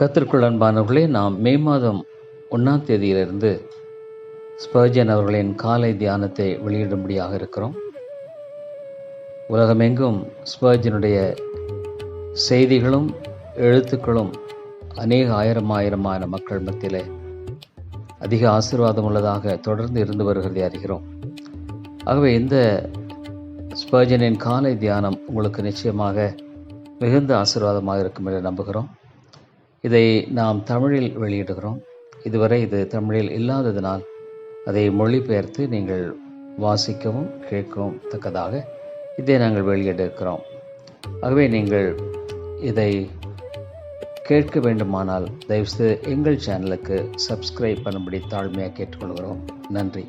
கத்திற்குள் அன்பானவர்களே நாம் மே மாதம் ஒன்றாம் தேதியிலிருந்து ஸ்பர்ஜன் அவர்களின் காலை தியானத்தை வெளியிடும்படியாக இருக்கிறோம். உலகமெங்கும் ஸ்பர்ஜனுடைய செய்திகளும் எழுத்துக்களும் அநேக ஆயிரம் ஆயிரமான மக்கள் மத்தியில் அதிக ஆசீர்வாதம் உள்ளதாக தொடர்ந்து இருந்து வருகிறதை அறிகிறோம். ஆகவே இந்த ஸ்பர்ஜனின் காலை தியானம் உங்களுக்கு நிச்சயமாக மிகுந்த ஆசீர்வாதமாக இருக்கும் என்று நம்புகிறோம். இதை நாம் தமிழில் வெளியிடுகிறோம். இதுவரை இது தமிழில் இல்லாததினால் அதை மொழிபெயர்த்து நீங்கள் வாசிக்கவும் கேட்கவும் தக்கதாக இதை நாங்கள் வெளியிட்டிருக்கிறோம். ஆகவே நீங்கள் இதை கேட்க வேண்டுமானால் தயவுசெய்து எங்கள் சேனலுக்கு சப்ஸ்கிரைப் பண்ணும்படி தாழ்மையாக கேட்டுக்கொள்கிறோம். நன்றி.